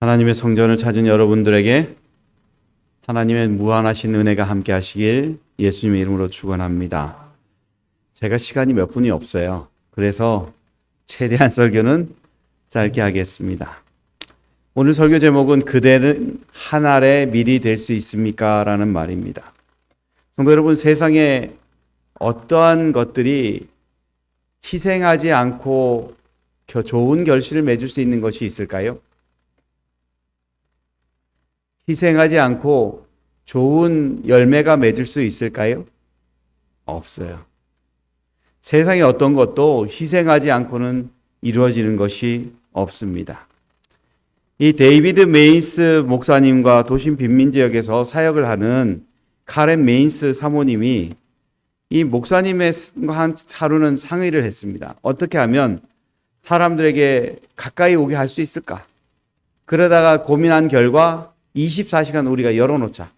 하나님의 성전을 찾은 여러분들에게 하나님의 무한하신 은혜가 함께 하시길 예수님의 이름으로 축원합니다. 제가 시간이 몇 분이 없어요. 그래서 최대한 설교는 짧게 하겠습니다. 오늘 설교 제목은 그대는 한 알의 밀이 될 수 있습니까? 라는 말입니다. 성도 여러분, 세상에 어떠한 것들이 희생하지 않고 겨- 좋은 결실을 맺을 수 있는 것이 있을까요? 희생하지 않고 좋은 열매가 맺을 수 있을까요? 없어요. 세상에 어떤 것도 희생하지 않고는 이루어지는 것이 없습니다. 이 데이비드 메인스 목사님과 도심 빈민 지역에서 사역을 하는 카렌 메인스 사모님이 이 목사님의 한 하루는 상의를 했습니다. 어떻게 하면 사람들에게 가까이 오게 할 수 있을까? 그러다가 고민한 결과 24시간 우리가 열어놓자.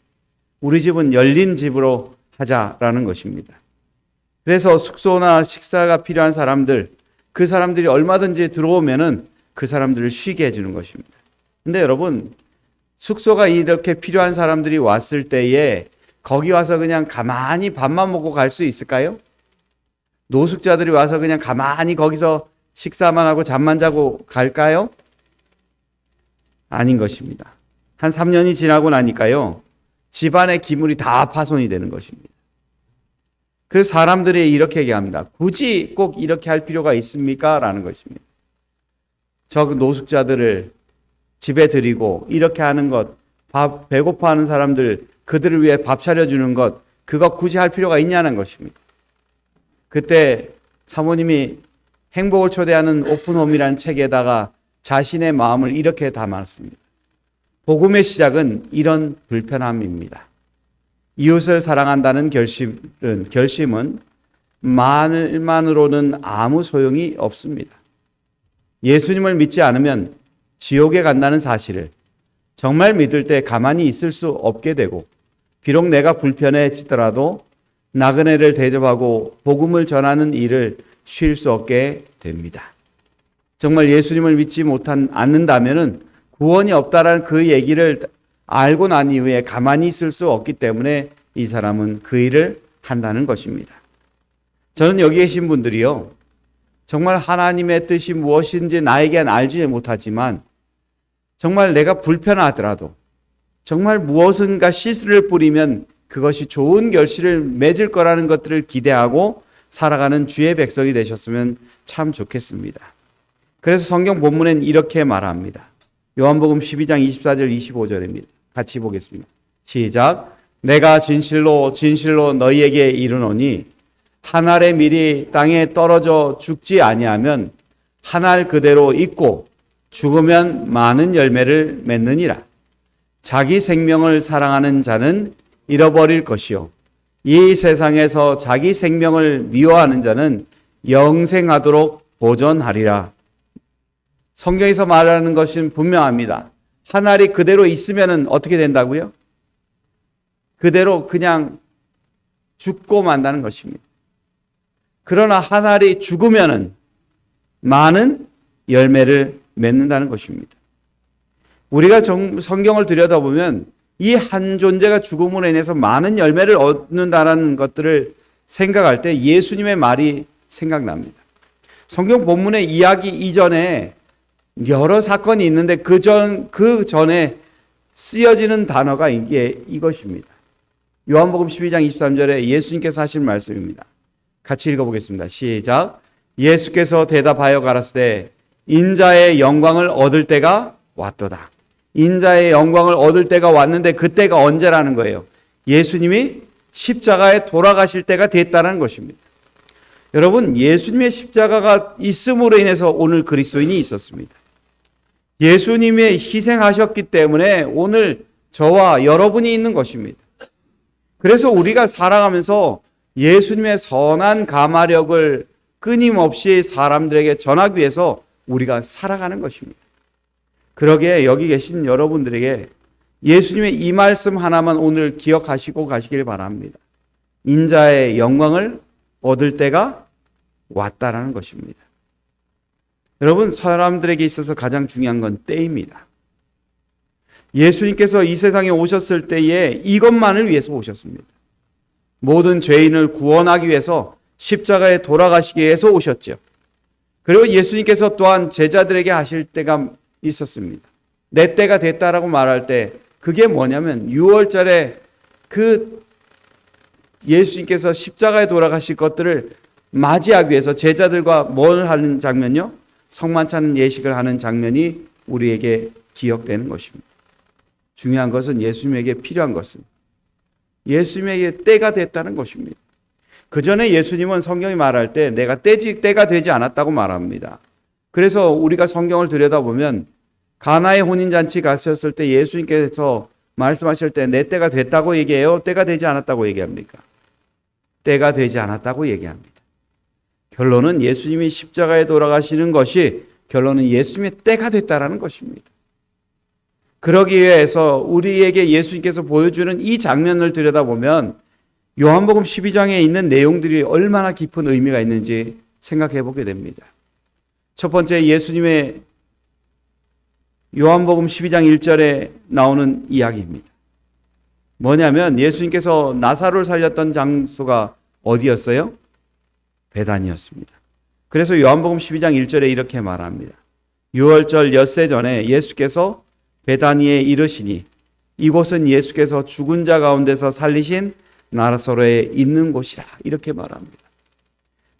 우리 집은 열린 집으로 하자라는 것입니다. 그래서 숙소나 식사가 필요한 사람들, 그 사람들이 얼마든지 들어오면은 그 사람들을 쉬게 해주는 것입니다. 근데 여러분, 숙소가 이렇게 필요한 사람들이 왔을 때에 거기 와서 그냥 가만히 밥만 먹고 갈 수 있을까요? 노숙자들이 와서 그냥 가만히 거기서 식사만 하고 잠만 자고 갈까요? 아닌 것입니다. 한 3년이 지나고 나니까요, 집안의 기물이 다 파손이 되는 것입니다. 그래서 사람들이 이렇게 얘기합니다. 굳이 꼭 이렇게 할 필요가 있습니까? 라는 것입니다. 저 노숙자들을 집에 들이고 이렇게 하는 것, 밥, 배고파하는 사람들, 그들을 위해 밥 차려주는 것, 그거 굳이 할 필요가 있냐는 것입니다. 그때 사모님이 행복을 초대하는 오픈홈이라는 책에다가 자신의 마음을 이렇게 담았습니다. 복음의 시작은 이런 불편함입니다. 이웃을 사랑한다는 결심은, 결심은 말만으로는 아무 소용이 없습니다. 예수님을 믿지 않으면 지옥에 간다는 사실을 정말 믿을 때 가만히 있을 수 없게 되고, 비록 내가 불편해지더라도 나그네를 대접하고 복음을 전하는 일을 쉴 수 없게 됩니다. 정말 예수님을 믿지 못한 않는다면은 구원이 없다라는 그 얘기를 알고 난 이후에 가만히 있을 수 없기 때문에 이 사람은 그 일을 한다는 것입니다. 저는 여기 계신 분들이요. 정말 하나님의 뜻이 무엇인지 나에겐 알지 못하지만 정말 내가 불편하더라도 정말 무엇인가 시스를 뿌리면 그것이 좋은 결실을 맺을 거라는 것들을 기대하고 살아가는 주의 백성이 되셨으면 참 좋겠습니다. 그래서 성경 본문엔 이렇게 말합니다. 요한복음 12장 24절 25절입니다. 같이 보겠습니다. 시작. 내가 진실로 진실로 너희에게 이르노니 한 알의 밀이 땅에 떨어져 죽지 아니하면 한 알 그대로 있고 죽으면 많은 열매를 맺느니라. 자기 생명을 사랑하는 자는 잃어버릴 것이요. 이 세상에서 자기 생명을 미워하는 자는 영생하도록 보존하리라. 성경에서 말하는 것은 분명합니다. 한 알이 그대로 있으면 어떻게 된다고요? 그대로 그냥 죽고 만다는 것입니다. 그러나 한 알이 죽으면 많은 열매를 맺는다는 것입니다. 우리가 정- 성경을 들여다보면 이 한 존재가 죽음으로 인해서 많은 열매를 얻는다는 것들을 생각할 때 예수님의 말이 생각납니다. 성경 본문의 이야기 이전에 여러 사건이 있는데 그 전, 그 전에 쓰여지는 단어가 이게 이것입니다. 요한복음 12장 23절에 예수님께서 하신 말씀입니다. 같이 읽어보겠습니다. 시작. 예수께서 대답하여 가라사대 인자의 영광을 얻을 때가 왔도다. 인자의 영광을 얻을 때가 왔는데 그때가 언제라는 거예요? 예수님이 십자가에 돌아가실 때가 됐다는 것입니다. 여러분, 예수님의 십자가가 있음으로 인해서 오늘 그리스도인이 있었습니다. 예수님이 희생하셨기 때문에 오늘 저와 여러분이 있는 것입니다. 그래서 우리가 살아가면서 예수님의 선한 가마력을 끊임없이 사람들에게 전하기 위해서 우리가 살아가는 것입니다. 그러기에 여기 계신 여러분들에게 예수님의 이 말씀 하나만 오늘 기억하시고 가시길 바랍니다. 인자의 영광을 얻을 때가 왔다라는 것입니다. 여러분, 사람들에게 있어서 가장 중요한 건 때입니다. 예수님께서 이 세상에 오셨을 때에 이것만을 위해서 오셨습니다. 모든 죄인을 구원하기 위해서 십자가에 돌아가시기 위해서 오셨죠. 그리고 예수님께서 또한 제자들에게 하실 때가 있었습니다. 내 때가 됐다라고 말할 때 그게 뭐냐면 6월절에 그 예수님께서 십자가에 돌아가실 것들을 맞이하기 위해서 제자들과 뭘 하는 장면요? 성만찬 예식을 하는 장면이 우리에게 기억되는 것입니다. 중요한 것은 예수님에게 필요한 것은 예수님에게 때가 됐다는 것입니다. 그 전에 예수님은 성경이 말할 때 내가 때지, 때가 되지 않았다고 말합니다. 그래서 우리가 성경을 들여다보면 가나의 혼인 잔치 가셨을 때 예수님께서 말씀하실 때 내 때가 됐다고 얘기해요? 때가 되지 않았다고 얘기합니까? 때가 되지 않았다고 얘기합니다. 결론은 예수님이 십자가에 돌아가시는 것이 결론은 예수님의 때가 됐다라는 것입니다. 그러기 위해서 우리에게 예수님께서 보여주는 이 장면을 들여다보면 요한복음 12장에 있는 내용들이 얼마나 깊은 의미가 있는지 생각해 보게 됩니다. 첫 번째 예수님의 요한복음 12장 1절에 나오는 이야기입니다. 뭐냐면 예수님께서 나사로를 살렸던 장소가 어디였어요? 베단이었습니다. 그래서 요한복음 12장 1절에 이렇게 말합니다. 6월절 엿새 전에 예수께서 베다니에 이르시니 이곳은 예수께서 죽은 자 가운데서 살리신 나사로에 있는 곳이라 이렇게 말합니다.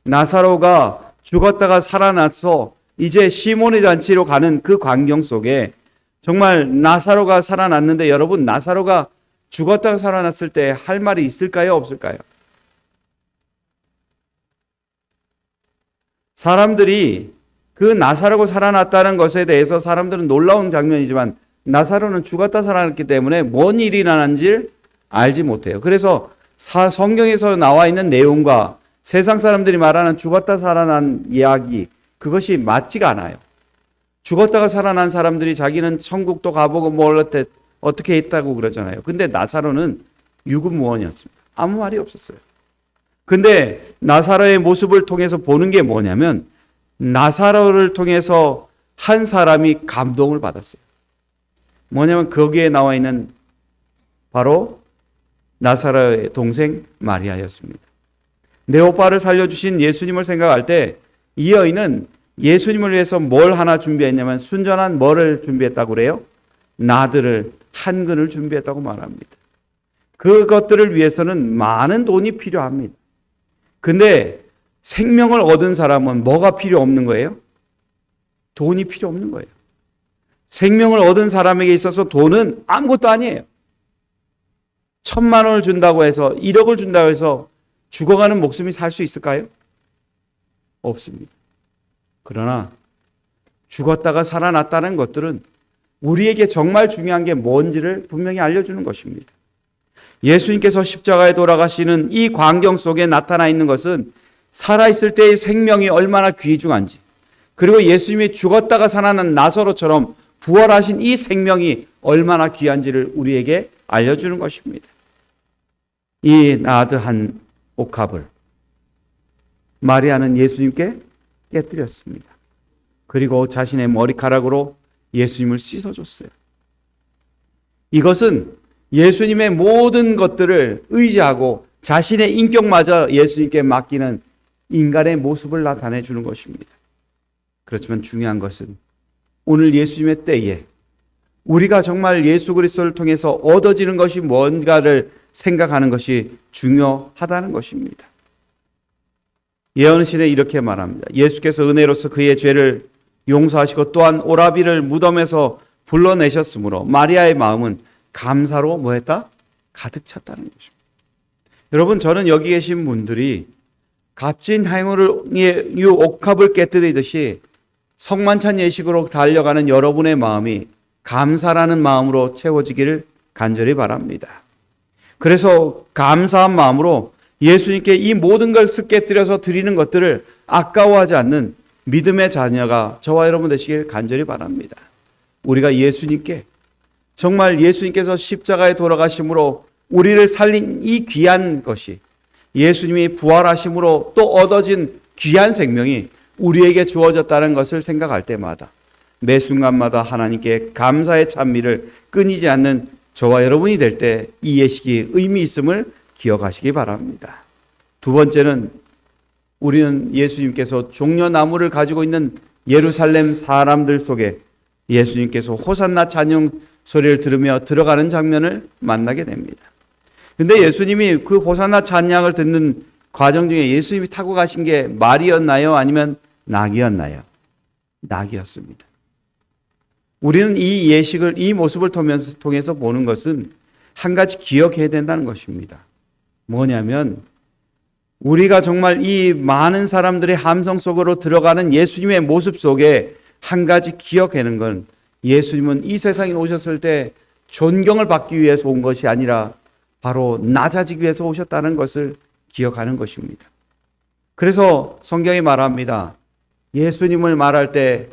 나사로가 죽었다가 살아나서 이제 시몬의 잔치로 가는 그 광경 속에 정말 나사로가 살아났는데 여러분 나사로가 죽었다가 살아났을 때 할 말이 있을까요 없을까요? 사람들이 그 나사로가 살아났다는 것에 대해서 사람들은 놀라운 장면이지만 나사로는 죽었다 살아났기 때문에 뭔 일이 일어난지 알지 못해요. 그래서 사, 성경에서 나와 있는 내용과 세상 사람들이 말하는 죽었다 살아난 이야기 그것이 맞지가 않아요. 죽었다가 살아난 사람들이 자기는 천국도 가보고 뭘 어떻게 했다고 그러잖아요. 근데 나사로는 유구무원이었습니다. 아무 말이 없었어요. 근데 나사로의 모습을 통해서 보는 게 뭐냐면 나사로를 통해서 한 사람이 감동을 받았어요. 뭐냐면 거기에 나와 있는 바로 나사로의 동생 마리아였습니다. 내 오빠를 살려주신 예수님을 생각할 때 이 여인은 예수님을 위해서 뭘 하나 준비했냐면 순전한 뭐를 준비했다고 그래요? 나들을 한 근을 준비했다고 말합니다. 그것들을 위해서는 많은 돈이 필요합니다. 근데 생명을 얻은 사람은 뭐가 필요 없는 거예요? 돈이 필요 없는 거예요. 생명을 얻은 사람에게 있어서 돈은 아무것도 아니에요. 천만 원을 준다고 해서 1억을 준다고 해서 죽어가는 목숨이 살 수 있을까요? 없습니다. 그러나 죽었다가 살아났다는 것들은 우리에게 정말 중요한 게 뭔지를 분명히 알려주는 것입니다. 예수님께서 십자가에 돌아가시는 이 광경 속에 나타나 있는 것은 살아있을 때의 생명이 얼마나 귀중한지, 그리고 예수님이 죽었다가 살아난 나사로처럼 부활하신 이 생명이 얼마나 귀한지를 우리에게 알려주는 것입니다. 이 나드한 옥합을 마리아는 예수님께 깨뜨렸습니다. 그리고 자신의 머리카락으로 예수님을 씻어줬어요. 이것은 예수님의 모든 것들을 의지하고 자신의 인격마저 예수님께 맡기는 인간의 모습을 나타내 주는 것입니다. 그렇지만 중요한 것은 오늘 예수님의 때에 우리가 정말 예수 그리스도를 통해서 얻어지는 것이 뭔가를 생각하는 것이 중요하다는 것입니다. 예언신에 이렇게 말합니다. 예수께서 은혜로서 그의 죄를 용서하시고 또한 오라비를 무덤에서 불러내셨으므로 마리아의 마음은 감사로 뭐했다? 가득 찼다는 것입니다. 여러분 저는 여기 계신 분들이 값진 행운을 이 옥합을 깨뜨리듯이 성만찬 예식으로 달려가는 여러분의 마음이 감사라는 마음으로 채워지기를 간절히 바랍니다. 그래서 감사한 마음으로 예수님께 이 모든 것을 깨뜨려서 드리는 것들을 아까워하지 않는 믿음의 자녀가 저와 여러분 되시길 간절히 바랍니다. 우리가 예수님께 정말 예수님께서 십자가에 돌아가심으로 우리를 살린 이 귀한 것이 예수님이 부활하심으로 또 얻어진 귀한 생명이 우리에게 주어졌다는 것을 생각할 때마다 매 순간마다 하나님께 감사의 찬미를 끊이지 않는 저와 여러분이 될 때 이 예식이 의미 있음을 기억하시기 바랍니다. 두 번째는 우리는 예수님께서 종려나무를 가지고 있는 예루살렘 사람들 속에 예수님께서 호산나 찬양 소리를 들으며 들어가는 장면을 만나게 됩니다. 근데 예수님이 그 호산나 찬양을 듣는 과정 중에 예수님이 타고 가신 게 말이었나요? 아니면 낙이었나요? 낙이었습니다. 우리는 이 예식을 이 모습을 통해서, 통해서 보는 것은 한 가지 기억해야 된다는 것입니다. 뭐냐면 우리가 정말 이 많은 사람들의 함성 속으로 들어가는 예수님의 모습 속에 한 가지 기억하는 건 예수님은 이 세상에 오셨을 때 존경을 받기 위해서 온 것이 아니라 바로 낮아지기 위해서 오셨다는 것을 기억하는 것입니다. 그래서 성경이 말합니다. 예수님을 말할 때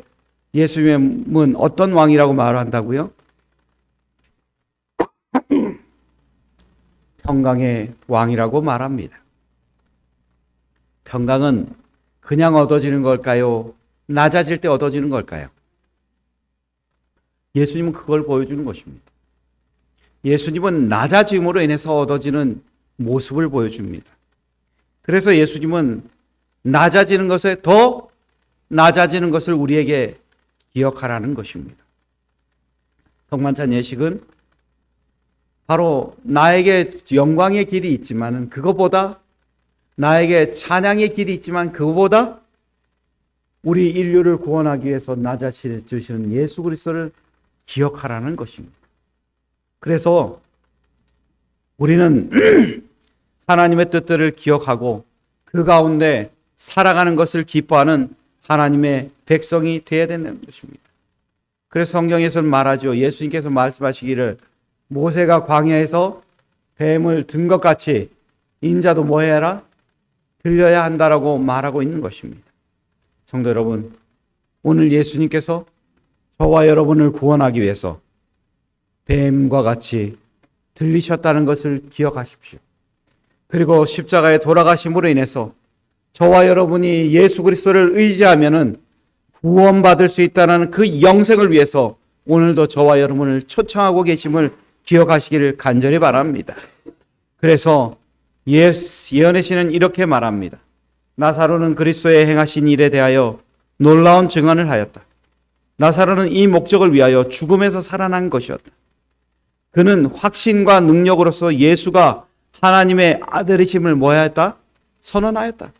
예수님은 어떤 왕이라고 말한다고요? 평강의 왕이라고 말합니다. 평강은 그냥 얻어지는 걸까요? 낮아질 때 얻어지는 걸까요? 예수님은 그걸 보여주는 것입니다. 예수님은 낮아짐으로 인해서 얻어지는 모습을 보여줍니다. 그래서 예수님은 낮아지는 것에 더 낮아지는 것을 우리에게 기억하라는 것입니다. 성만찬 예식은 바로 나에게 영광의 길이 있지만 그것보다 나에게 찬양의 길이 있지만 그것보다 우리 인류를 구원하기 위해서 낮아지시는 예수 그리스도를 기억하라는 것입니다. 그래서 우리는 하나님의 뜻들을 기억하고 그 가운데 살아가는 것을 기뻐하는 하나님의 백성이 되어야 된다는 것입니다. 그래서 성경에서는 말하죠. 예수님께서 말씀하시기를 모세가 광야에서 뱀을 든 것 같이 인자도 뭐 해라? 들려야 한다라고 말하고 있는 것입니다. 성도 여러분, 오늘 예수님께서 저와 여러분을 구원하기 위해서 뱀과 같이 들리셨다는 것을 기억하십시오. 그리고 십자가에 돌아가심으로 인해서 저와 여러분이 예수 그리스도를 의지하면은 구원받을 수 있다는 그 영생을 위해서 오늘도 저와 여러분을 초청하고 계심을 기억하시기를 간절히 바랍니다. 그래서 예, 예언의 신은 이렇게 말합니다. 나사로는 그리스도의 행하신 일에 대하여 놀라운 증언을 하였다. 나사로는 이 목적을 위하여 죽음에서 살아난 것이었다. 그는 확신과 능력으로서 예수가 하나님의 아들이심을 뭐하였다? 선언하였다.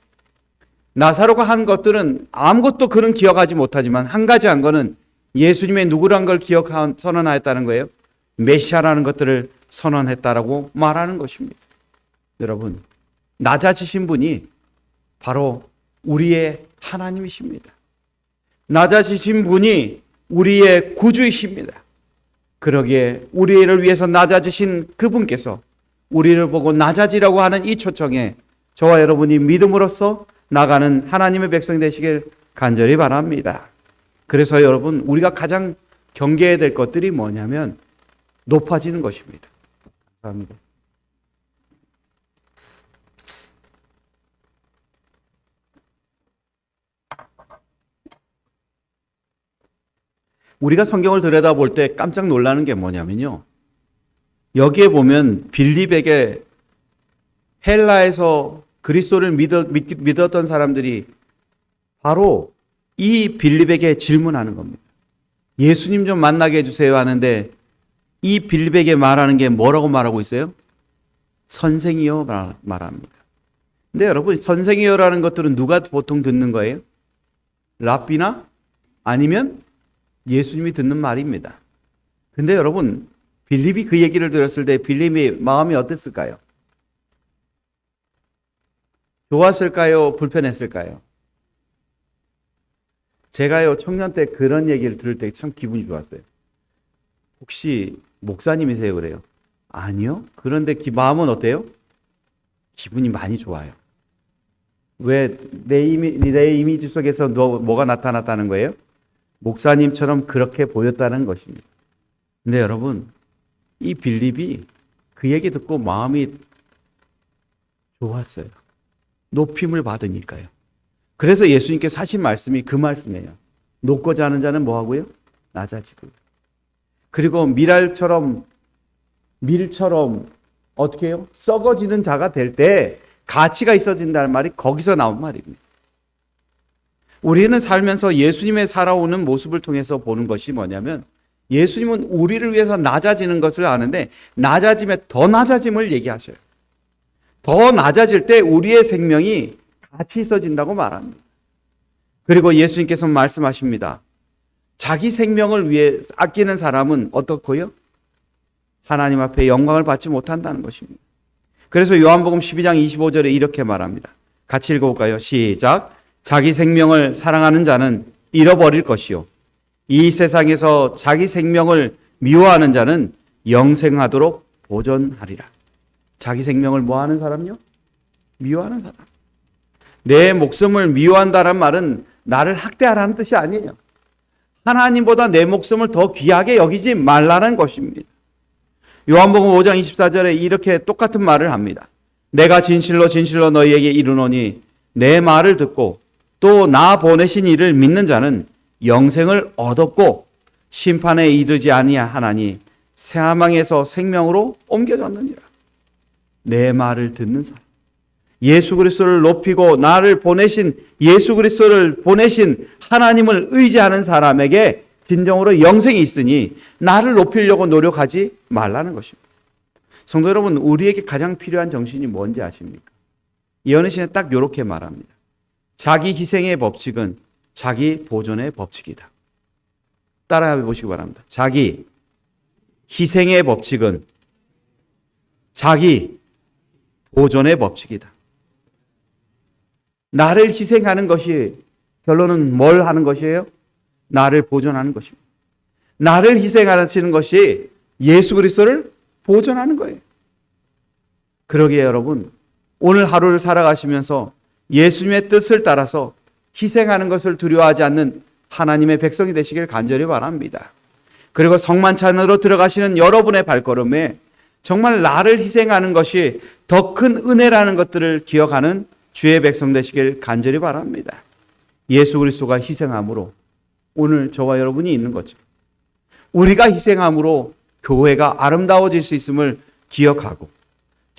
나사로가 한 것들은 아무것도 그는 기억하지 못하지만 한 가지 한 거는 예수님의 누구란 걸 기억한 선언하였다는 거예요. 메시아라는 것들을 선언했다라고 말하는 것입니다. 여러분, 낮아지신 분이 바로 우리의 하나님이십니다. 낮아지신 분이 우리의 구주이십니다. 그러기에 우리를 위해서 낮아지신 그분께서 우리를 보고 낮아지라고 하는 이 초청에 저와 여러분이 믿음으로써 나가는 하나님의 백성이 되시길 간절히 바랍니다. 그래서 여러분, 우리가 가장 경계해야 될 것들이 뭐냐면 높아지는 것입니다. 감사합니다. 우리가 성경을 들여다볼 때 깜짝 놀라는 게 뭐냐면요. 여기에 보면 빌립에게 헬라에서 그리스도를 믿었, 믿었 던 사람들이 바로 이 빌립에게 질문하는 겁니다. 예수님 좀 만나게 해주세요 하는데 이 빌립에게 말하는 게 뭐라고 말하고 있어요? 선생이요 말합니다. 근데 여러분 선생이요라는 것들은 누가 보통 듣는 거예요? 랍비나 아니면 예수님이 듣는 말입니다. 근데 여러분 빌립이 그 얘기를 들었을 때 빌립이 마음이 어땠을까요? 좋았을까요? 불편했을까요? 제가요 청년 때 그런 얘기를 들을 때 참 기분이 좋았어요. 혹시 목사님이세요? 그래요. 아니요. 그런데 기, 마음은 어때요? 기분이 많이 좋아요. 왜 내 이미 내 이미지 속에서 너, 뭐가 나타났다는 거예요? 목사님처럼 그렇게 보였다는 것입니다. 근데 여러분, 이 빌립이 그 얘기 듣고 마음이 좋았어요. 높임을 받으니까요. 그래서 예수님께서 하신 말씀이 그 말씀이에요. 높고자 하는 자는 뭐 하고요? 낮아지고. 그리고 밀알처럼 밀처럼 어떻게 해요? 썩어지는 자가 될 때 가치가 있어진다는 말이 거기서 나온 말입니다. 우리는 살면서 예수님의 살아오는 모습을 통해서 보는 것이 뭐냐면 예수님은 우리를 위해서 낮아지는 것을 아는데 낮아짐에 더 낮아짐을 얘기하셔요. 더 낮아질 때 우리의 생명이 가치 있어진다고 말합니다. 그리고 예수님께서 말씀하십니다. 자기 생명을 위해 아끼는 사람은 어떻고요? 하나님 앞에 영광을 받지 못한다는 것입니다. 그래서 요한복음 12장 25절에 이렇게 말합니다. 같이 읽어볼까요? 시작. 자기 생명을 사랑하는 자는 잃어버릴 것이요. 이 세상에서 자기 생명을 미워하는 자는 영생하도록 보존하리라. 자기 생명을 뭐 하는 사람요? 미워하는 사람. 내 목숨을 미워한다는 말은 나를 학대하라는 뜻이 아니에요. 하나님보다 내 목숨을 더 귀하게 여기지 말라는 것입니다. 요한복음 5장 24절에 이렇게 똑같은 말을 합니다. 내가 진실로 진실로 너희에게 이르노니 내 말을 듣고 또 나 보내신 이를 믿는 자는 영생을 얻었고 심판에 이르지 아니하나니 새하망에서 생명으로 옮겨졌느니라. 내 말을 듣는 사람. 예수 그리스도를 높이고 나를 보내신 예수 그리스도를 보내신 하나님을 의지하는 사람에게 진정으로 영생이 있으니 나를 높이려고 노력하지 말라는 것입니다. 성도 여러분, 우리에게 가장 필요한 정신이 뭔지 아십니까? 이현희 씨는 딱 이렇게 말합니다. 자기 희생의 법칙은 자기 보존의 법칙이다. 따라해 보시기 바랍니다. 자기 희생의 법칙은 자기 보존의 법칙이다. 나를 희생하는 것이 결론은 뭘 하는 것이에요? 나를 보존하는 것입니다. 나를 희생하시는 것이 예수 그리스도를 보존하는 거예요. 그러기에 여러분 오늘 하루를 살아가시면서 예수님의 뜻을 따라서 희생하는 것을 두려워하지 않는 하나님의 백성이 되시길 간절히 바랍니다. 그리고 성만찬으로 들어가시는 여러분의 발걸음에 정말 나를 희생하는 것이 더 큰 은혜라는 것들을 기억하는 주의 백성 되시길 간절히 바랍니다. 예수 그리스도가 희생함으로 오늘 저와 여러분이 있는 거죠. 우리가 희생함으로 교회가 아름다워질 수 있음을 기억하고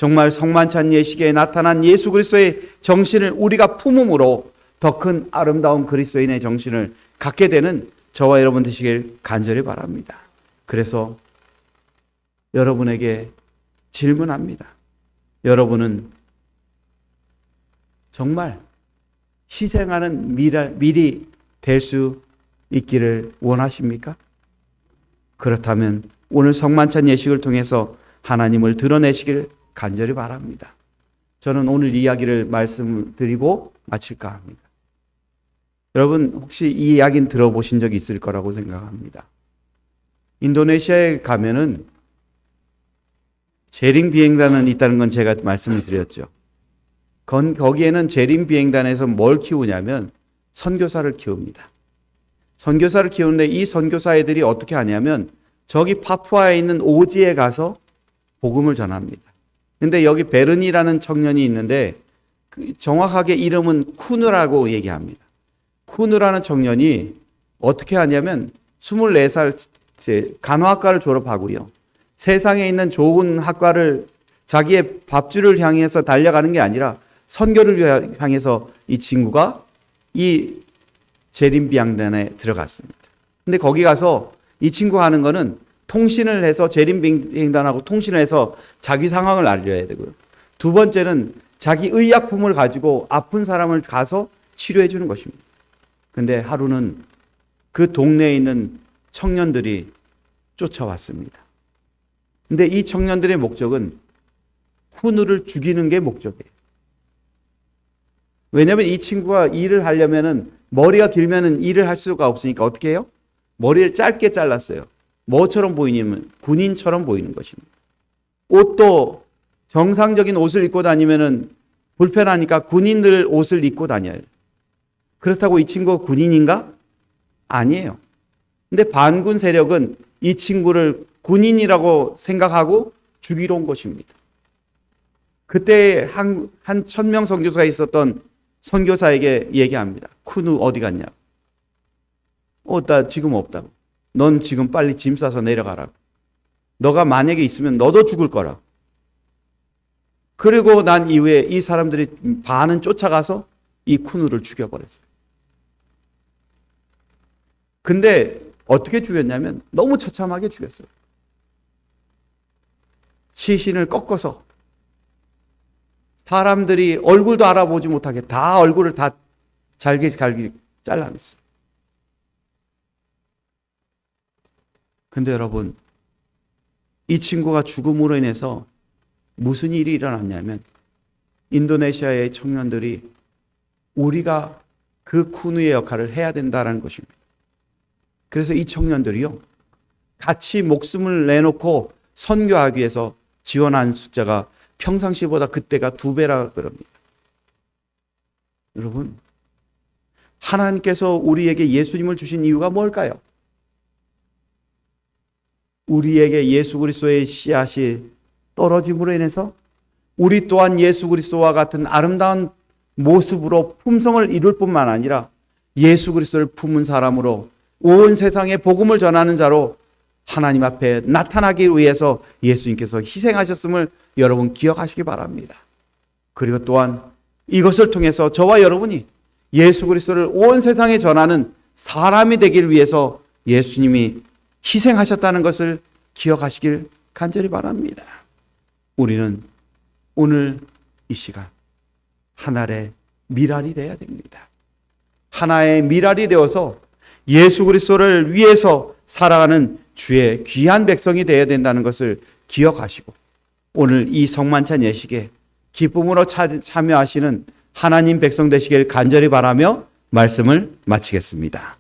정말 성만찬 예식에 나타난 예수 그리스도의 정신을 우리가 품음으로 더 큰 아름다운 그리스도인의 정신을 갖게 되는 저와 여러분 되시길 간절히 바랍니다. 그래서 여러분에게 질문합니다. 여러분은 정말 희생하는 미리 될 수 있기를 원하십니까? 그렇다면 오늘 성만찬 예식을 통해서 하나님을 드러내시길 간절히 바랍니다. 저는 오늘 이야기를 말씀드리고 마칠까 합니다. 여러분 혹시 이 이야기는 들어보신 적 있을 거라고 생각합니다. 인도네시아에 가면은 제링 비행단은 있다는 건 제가 말씀을 드렸죠. 건, 거기에는 제림 비행단에서 뭘 키우냐면 선교사를 키웁니다. 선교사를 키우는데 이 선교사 애들이 어떻게 하냐면 저기 파푸아에 있는 오지에 가서 복음을 전합니다. 근데 여기 베른이라는 청년이 있는데 그 정확하게 이름은 쿠누라고 얘기합니다. 쿠누라는 청년이 어떻게 하냐면 24살 간호학과를 졸업하고요. 세상에 있는 좋은 학과를 자기의 밥줄을 향해서 달려가는 게 아니라 선교를 향해서 이 친구가 이 재림비양단에 들어갔습니다. 근데 거기 가서 이 친구가 하는 거는 통신을 해서 재림비양단하고 통신을 해서 자기 상황을 알려야 되고요. 두 번째는 자기 의약품을 가지고 아픈 사람을 가서 치료해 주는 것입니다. 근데 하루는 그 동네에 있는 청년들이 쫓아왔습니다. 근데 이 청년들의 목적은 쿠누를 죽이는 게 목적이에요. 왜냐하면 이 친구가 일을 하려면은 머리가 길면은 일을 할 수가 없으니까 어떻게 해요? 머리를 짧게 잘랐어요. 뭐처럼 보이냐면 군인처럼 보이는 것입니다. 옷도 정상적인 옷을 입고 다니면은 불편하니까 군인들 옷을 입고 다녀요. 그렇다고 이 친구가 군인인가? 아니에요. 근데 반군 세력은 이 친구를 군인이라고 생각하고 죽이러 온 것입니다. 그때 한, 한 천명 선교사가 있었던 선교사에게 얘기합니다. 쿠누 어디 갔냐? 어, 나 지금 없다고. 넌 지금 빨리 짐 싸서 내려가라. 너가 만약에 있으면 너도 죽을 거라. 그리고 난 이후에 이 사람들이 반은 쫓아가서 이 쿠누를 죽여버렸어요. 근데 어떻게 죽였냐면 너무 처참하게 죽였어요. 시신을 꺾어서 사람들이 얼굴도 알아보지 못하게 다 얼굴을 다 잘게 잘게 잘라냈어요. 근데 여러분, 이 친구가 죽음으로 인해서 무슨 일이 일어났냐면 인도네시아의 청년들이 우리가 그 쿠누의 역할을 해야 된다는 것입니다. 그래서 이 청년들이요. 같이 목숨을 내놓고 선교하기 위해서 지원한 숫자가 평상시보다 그때가 두 배라 그럽니다. 여러분, 하나님께서 우리에게 예수님을 주신 이유가 뭘까요? 우리에게 예수 그리스도의 씨앗이 떨어짐으로 인해서 우리 또한 예수 그리스도와 같은 아름다운 모습으로 품성을 이룰 뿐만 아니라 예수 그리스도를 품은 사람으로 온 세상에 복음을 전하는 자로 하나님 앞에 나타나기 위해서 예수님께서 희생하셨음을 여러분 기억하시기 바랍니다. 그리고 또한 이것을 통해서 저와 여러분이 예수 그리스도를 온 세상에 전하는 사람이 되기 위해서 예수님이 희생하셨다는 것을 기억하시길 간절히 바랍니다. 우리는 오늘 이 시간 하나의 미랄이 되어야 됩니다. 하나의 미랄이 되어서 예수 그리스도를 위해서 살아가는 주의 귀한 백성이 되어야 된다는 것을 기억하시고 오늘 이 성만찬 예식에 기쁨으로 참여하시는 하나님 백성 되시길 간절히 바라며 말씀을 마치겠습니다.